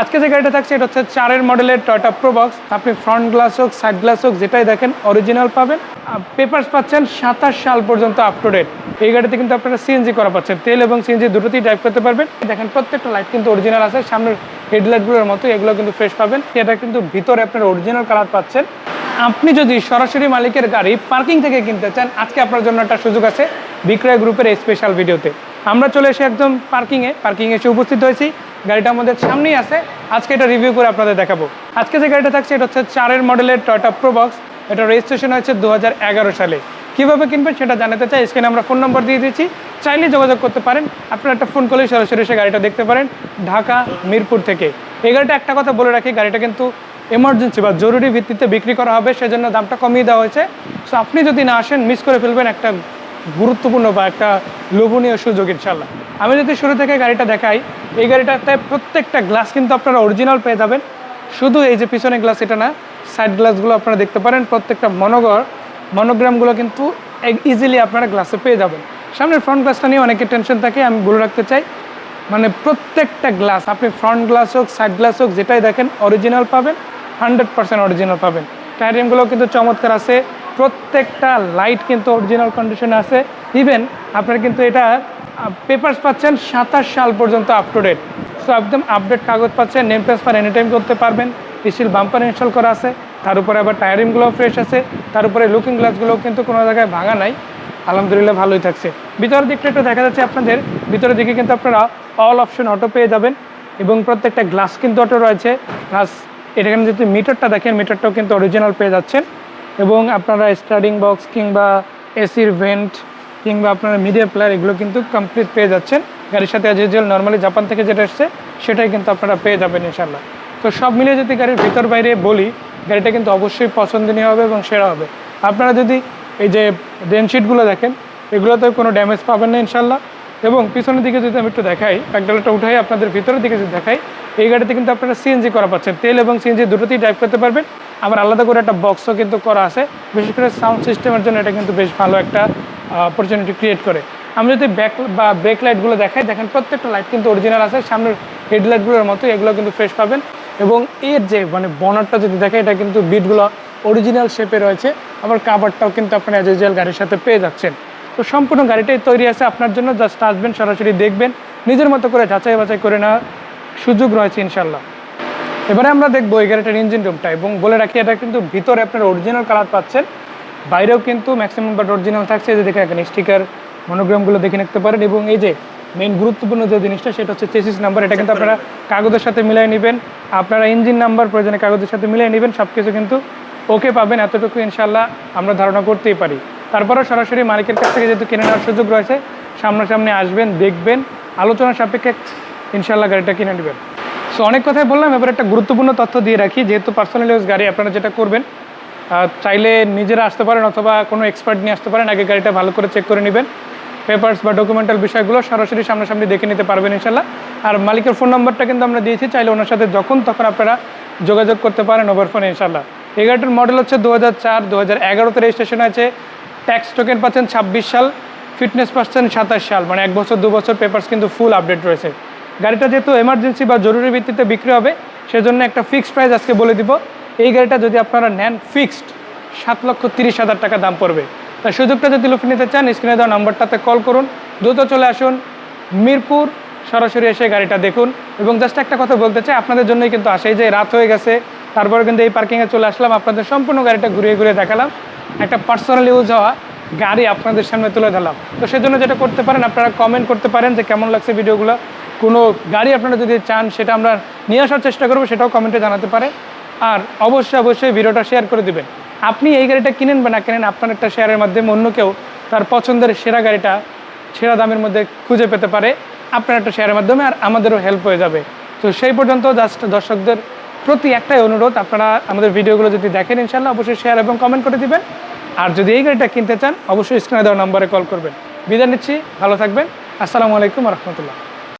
আজকে যে গাড়িটা থাকছে, এটা হচ্ছে চারের মডেলের টয়টা প্রোবক্স আপনি ফ্রন্ট গ্লাস হোক সাইড গ্লাস হোক, যেটাই দেখেন অরিজিনাল পাবেন। পেপারস পাচ্ছেন সাতাশ সাল পর্যন্ত আপ টু ডেট এই গাড়িতে কিন্তু আপনারা সিএনজি করা পাচ্ছেন। তেল এবং সিএনজি দুটোতেই ড্রাইভ করতে পারবেন। দেখেন, প্রত্যেকটা লাইট কিন্তু অরিজিনাল আছে। সামনের হেডলাইটগুলোর মতো এগুলো কিন্তু ফ্রেশ পাবেন। এটা কিন্তু ভিতরে আপনার অরিজিনাল কালার পাচ্ছেন। আপনি যদি সরাসরি মালিকের গাড়ি পার্কিং থেকে কিনতে চান, আজকে আপনার জন্য একটা সুযোগ আছে বিক্রয় গ্রুপের স্পেশাল ভিডিওতে আমরা চলে এসে একদম পার্কিংয়ে পার্কিংয়ে এসে উপস্থিত হয়েছি। গাড়িটা আমাদের সামনেই আছে। আজকে এটা রিভিউ করে আপনাদের দেখাবো। আজকে যে গাড়িটা থাকছে, এটা হচ্ছে চারের মডেলের টয়টা প্রোবক্স এটা রেজিস্ট্রেশন হয়েছে দু হাজার এগারো সালে। কীভাবে কিনবেন সেটা জানাতে চাই স্ক্রিনে আমরা ফোন নম্বর দিয়ে দিয়েছি। চাইলে যোগাযোগ করতে পারেন। আপনারা একটা ফোন করলেই সরাসরি এসে গাড়িটা দেখতে পারেন ঢাকা, মিরপুর থেকে। এই গাড়িটা একটা কথা বলে রাখি, গাড়িটা কিন্তু এমার্জেন্সি বা জরুরি ভিত্তিতে বিক্রি করা হবে, সেজন্য দামটা কমিয়ে দেওয়া হয়েছে। সো আপনি যদি না আসেন মিস করে ফেলবেন একটা গুরুত্বপূর্ণ বা একটা লোভনীয় সুযোগ ইনশাল্লাহ আমি যদি শুরু থেকে গাড়িটা দেখাই, এই গাড়িটাতে প্রত্যেকটা গ্লাস কিন্তু আপনারা অরিজিনাল পেয়ে যাবেন। শুধু এই যে পিছনে গ্লাস এটা না সাইড গ্লাসগুলো আপনারা দেখতে পারেন। প্রত্যেকটা মনোগর মনোগ্রামগুলো কিন্তু ইজিলি আপনারা গ্লাসে পেয়ে যাবেন। সামনের ফ্রন্ট গ্লাসটা নিয়ে অনেকের টেনশন থাকে, আমি বলে রাখতে চাই। মানে প্রত্যেকটা গ্লাস আপনি ফ্রন্ট গ্লাস হোক সাইড গ্লাস হোক, যেটাই দেখেন অরিজিনাল পাবেন হান্ড্রেড পার্সেন্ট অরিজিনাল পাবেন। টায়ারিংগুলো কিন্তু চমৎকার আছে। প্রত্যেকটা লাইট কিন্তু অরিজিনাল কন্ডিশনে আছে। ইভেন আপনারা কিন্তু এটা পেপারস পাচ্ছেন সাতাশ সাল পর্যন্ত আপ টু ডেট সো একদম আপডেট কাগজ পাচ্ছেন নেম ট্রান্সফার এনি করতে পারবেন। স্টিল বাম্পার ইনস্টল করা আছে। তার উপরে আবার টায়ারিংগুলো ফ্রেশ আছে। তার উপরে লুকিং গ্লাসগুলো কিন্তু কোনো জায়গায় ভাঙা নাই। আলহামদুলিল্লাহ ভালোই থাকছে। ভিতরের দিকটা একটু দেখা যাচ্ছে আপনাদের। ভিতরের দিকে কিন্তু আপনারা অল অপশন অটো পেয়ে যাবেন। এবং প্রত্যেকটা গ্লাস কিন্তু অটো রয়েছে। প্লাস এখানে যদি মিটারটা দেখেন মিটারটাও কিন্তু অরিজিনাল পেয়ে যাচ্ছেন। এবং আপনারা স্টার্টিং বক্স কিংবা এসির ভেন্ট কিংবা আপনারা মিডিয়া প্লেয়ার এগুলো কিন্তু কমপ্লিট পেয়ে যাচ্ছেন। গাড়ির সাথে ইউজুয়াল নর্মালি জাপান থেকে যেটা এসছে, সেটাই কিন্তু আপনারা পেয়ে যাবেন ইনশাল্লাহ তো সব মিলিয়ে যদি গাড়ির ভিতর বাইরে বলি, গাড়িটা কিন্তু অবশ্যই পছন্দনীয় হবে এবং সেরা হবে। আপনারা যদি এই যে ডেনশিটগুলো দেখেন, এগুলোতে কোনো ড্যামেজ পাবেন না ইনশাল্লাহ এবং পিছনের দিকে যদি আমি একটু দেখাই প্যাকডালটা উঠাই আপনাদের ভিতরের দিকে যদি দেখাই, এই গাড়িতে কিন্তু আপনারা সিএনজি করা পাচ্ছেন। তেল এবং সিএনজি দুটোতেই ড্রাইভ করতে পারবেন। আবার আলাদা করে একটা বক্সও কিন্তু করা আছে। বিশেষ করে সাউন্ড সিস্টেমের জন্য এটা কিন্তু বেশ ভালো একটা অপরচুনিটি ক্রিয়েট করে। আমি যদি ব্যাক বা ব্রেক লাইটগুলো দেখাই, দেখেন প্রত্যেকটা লাইট কিন্তু অরিজিনাল আছে, সামনের হেডলাইটগুলোর মতো এগুলো কিন্তু ফ্রেশ পাবেন। এবং এর যে মানে বনারটা যদি দেখে এটা কিন্তু বিটগুলো অরিজিনাল শেপে রয়েছে। আবার কাভারটাও কিন্তু আপনার অ্যাজ গাড়ির সাথে পেয়ে যাচ্ছেন। তো সম্পূর্ণ গাড়িটাই তৈরি আছে আপনার জন্য। জাস্ট আসবেন, সরাসরি দেখবেন। নিজের মতো করে যাচাই বাছাই করে নেওয়ার সুযোগ রয়েছে ইনশাল্লাহ এবারে আমরা দেখব এই গাড়িটার ইঞ্জিন রুমটা এবং বলে রাখি, এটা কিন্তু ভিতরে আপনার অরিজিনাল কালার পাচ্ছেন। বাইরেও কিন্তু ম্যাক্সিমাম বাট অরিজিনাল থাকছে। যে দেখে এখানে স্টিকার মনোগ্রামগুলো দেখে নিতে পারেন এবং এই যে মেইন গুরুত্বপূর্ণ যে জিনিসটা, সেটা হচ্ছে চেসিস নাম্বার এটা কিন্তু আপনারা কাগজের সাথে মিলাই নেবেন। আপনারা ইঞ্জিন নাম্বার প্রয়োজনে কাগজের সাথে মিলাই নেবেন। সব কিছু কিন্তু ওকে পাবেন। এতটুকু ইনশাল্লাহ আমরা ধারণা করতেই পারি। তারপরেও সরাসরি মালিকের কাছ থেকে যেহেতু কিনে নেওয়ার সুযোগ রয়েছে, সামনাসামনি আসবেন, দেখবেন, আলোচনা সাপেক্ষে ইনশাল্লাহ গাড়িটা কিনে নেবেন। সো অনেক কথাই বললাম, এবার একটা গুরুত্বপূর্ণ তথ্য দিয়ে রাখি। যেহেতু পার্সোনাল ইউজ গাড়ি আপনারা যেটা করবেন চাইলে নিজেরা আসতে পারেন অথবা কোনো এক্সপার্ট নিয়ে আসতে পারেন, আগে গাড়িটা ভালো করে চেক করে নেবেন। পেপার্স বা ডকুমেন্টাল বিষয়গুলো সরাসরি সামনাসামনি দেখে নিতে পারবেন ইনশাল্লাহ আর মালিকের ফোন নাম্বারটা কিন্তু আমরা দিয়েছি, চাইলে ওনার সাথে যখন তখন আপনারা যোগাযোগ করতে পারেন ওভার ফোনে ইনশাল্লাহ এই গাড়িটার মডেল হচ্ছে দু হাজার চার দু হাজার এগারোতে রেজিস্ট্রেশন আছে ট্যাক্স টোকেন পাচ্ছেন ছাব্বিশ সাল ফিটনেস পাচ্ছেন সাতাশ সাল মানে এক বছর, দু বছর পেপার্স কিন্তু ফুল আপডেট রয়েছে। গাড়িটা যেহেতু এমার্জেন্সি বা জরুরি ভিত্তিতে বিক্রি হবে, সেজন্য একটা ফিক্সড প্রাইস আজকে বলে দিব। এই গাড়িটা যদি আপনারা নেন ফিক্সড সাত লক্ষ তিরিশ হাজার টাকা দাম পড়বে। তাই সুযোগটা যদি লুফে নিতে চান, স্ক্রিনে দেওয়া নম্বরটাতে কল করুন। দ্রুত চলে আসুন মিরপুর, সরাসরি এসে গাড়িটা দেখুন। এবং জাস্ট একটা কথা বলতে চাই, আপনাদের জন্যই কিন্তু আসে যে রাত হয়ে গেছে তারপরে কিন্তু এই পার্কিংয়ে চলে আসলাম। আপনাদের সম্পূর্ণ গাড়িটা ঘুরিয়ে ঘুরিয়ে দেখালাম। একটা পার্সোনাল ইউজ হওয়া গাড়ি আপনাদের সামনে তুলে ধরলাম। তো সেজন্য যেটা করতে পারেন, আপনারা কমেন্ট করতে পারেন যে কেমন লাগছে ভিডিওগুলো কোনো গাড়ি আপনারা যদি চান, সেটা আমরা নিয়ে আসার চেষ্টা করব, সেটাও কমেন্টে জানাতে পারে। আর অবশ্যই অবশ্যই ভিডিওটা শেয়ার করে দিবেন। আপনি এই গাড়িটা কিনেন বা না কেনেন আপনার একটা শেয়ারের মাধ্যমে অন্য কেউ তার পছন্দের সেরা গাড়িটা সেরা দামের মধ্যে খুঁজে পেতে পারে। আপনার একটা শেয়ারের মাধ্যমে আর আমাদেরও হেল্প হয়ে যাবে। তো সেই পর্যন্ত জাস্ট দর্শকদের প্রতি একটাই অনুরোধ, আপনারা আমাদের ভিডিওগুলো যদি দেখেন ইনশাল্লাহ অবশ্যই শেয়ার এবং কমেন্ট করে দিবেন। আর যদি এই গাড়িটা কিনতে চান, অবশ্যই স্ক্রিনে দেওয়া নম্বরে কল করবেন। বিদায় নিচ্ছি, ভালো থাকবেন। আসসালামু আলাইকুম রহমতুল্লাহ।